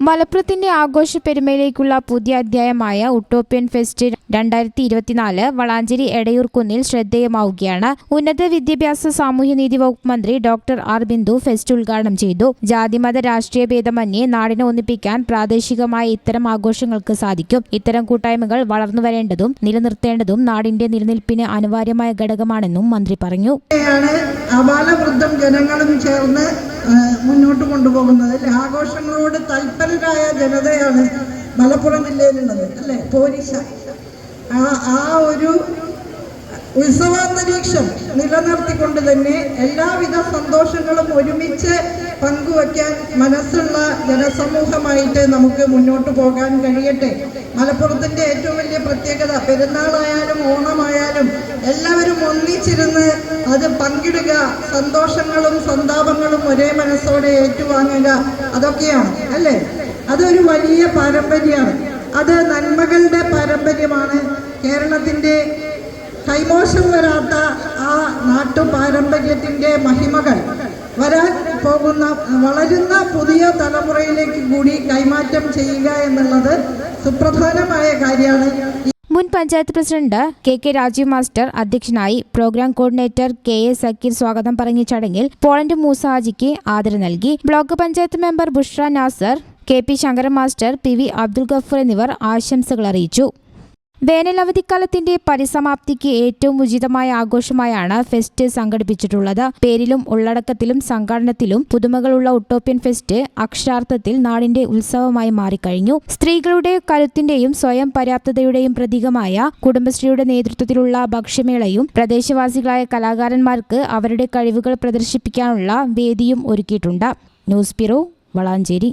മലപ്പുറത്തിന്റെ ആഘോഷ പെരുമയിലേക്കുള്ള പുതിയ അധ്യായമായ ഉട്ടോപ്യൻ ഫെസ്റ്റ് രണ്ടായിരത്തി ഇരുപത്തിനാല് വളാഞ്ചേരി എടയൂർക്കുന്നിൽ ശ്രദ്ധേയമാവുകയാണ്. ഉന്നത വിദ്യാഭ്യാസ സാമൂഹ്യനീതി വകുപ്പ് മന്ത്രി ഡോക്ടർ ആർ ബിന്ദു ഫെസ്റ്റ് ഉദ്ഘാടനം ചെയ്തു. ജാതിമത രാഷ്ട്രീയ ഭേദമന്യേ നാടിനെ ഒന്നിപ്പിക്കാൻ പ്രാദേശികമായ ഇത്തരം ആഘോഷങ്ങൾക്ക് സാധിക്കും. ഇത്തരം കൂട്ടായ്മകൾ വളർന്നു വരേണ്ടതും നിലനിർത്തേണ്ടതും നാടിന്റെ നിലനിൽപ്പിന് അനിവാര്യമായ ഘടകമാണെന്നും മന്ത്രി പറഞ്ഞു. മുന്നോട്ട് കൊണ്ടുപോകുന്നത്. അല്ലെ? ആഘോഷങ്ങളോട് തൽപരരായ ജനതയാണ് മലപ്പുറം ജില്ലയിലുള്ളത് അല്ലെ? പോലീസ. ആ ആ ഒരു ഉത്സവാന്തരീക്ഷം നിലനിർത്തിക്കൊണ്ട് തന്നെ എല്ലാവിധ സന്തോഷങ്ങളും ഒരുമിച്ച് പങ്കുവയ്ക്കാൻ മനസ്സുള്ള ജനസമൂഹമായിട്ട് നമുക്ക് മുന്നോട്ട് പോകാൻ കഴിയട്ടെ. മലപ്പുറത്തിന്റെ ഏറ്റവും വലിയ പ്രത്യേകത പെരുന്നാളായാലും ഓണമായാലും എല്ലാവരും ഒന്നിച്ചിരുന്ന് അത് പങ്കിടുക സന്തോഷങ്ങളും സന്താപങ്ങളും ഒരേ മനസ്സോടെ ഏറ്റുവാങ്ങുക അതൊക്കെയാണ് അല്ലേ? അതൊരു വലിയ പാരമ്പര്യമാണ്. അത് നന്മകളുടെ പാരമ്പര്യമാണ്. കേരളത്തിന്റെ കൈമോശം വരാത്ത ആ നാട്ടു പാരമ്പര്യത്തിന്റെ മഹിമകൾ വരാൻ പോകുന്ന വളരുന്ന പുതിയ തലമുറയിലേക്ക് കൂടി കൈമാറ്റം ചെയ്യുക എന്നുള്ളത് സുപ്രധാനമായ കാര്യമാണ്. മുൻ panchayat president K K Rajeev master അധ്യക്ഷനായി program coordinator K A Zakir സ്വാഗതം പറഞ്ഞ ചടങ്ങിൽ പോളണ്ട് മൂസാജിക്ക് ആദരം നൽകി. Block panchayat member Bushra Nasar K P Shankaran master P V Abdul Gafoor എന്നിവർ ആശംസകൾ അറിയിച്ചു. വേനൽ അവധിക്കാലത്തിന്റെ പരിസമാപ്തിക്ക് ഏറ്റവും ഉചിതമായ ആഘോഷമായാണ് ഫെസ്റ്റ് സംഘടിപ്പിച്ചിട്ടുള്ളത്. പേരിലും ഉള്ളടക്കത്തിലും സംഘടനത്തിലും പുതുമകളുള്ള ഒട്ടോപ്യൻ ഫെസ്റ്റ് അക്ഷരാർത്ഥത്തിൽ നാടിന്റെ ഉത്സവമായി മാറിക്കഴിഞ്ഞു. സ്ത്രീകളുടെ കരുത്തിന്റെയും സ്വയം പര്യാപ്തതയുടെയും പ്രതീകമായ കുടുംബശ്രീയുടെ നേതൃത്വത്തിലുള്ള ഭക്ഷ്യമേളയും പ്രദേശവാസികളായ കലാകാരന്മാർക്ക് അവരുടെ കഴിവുകൾ പ്രദർശിപ്പിക്കാനുള്ള വേദിയും ഒരുക്കിയിട്ടുണ്ട്. News bureau Valanchery.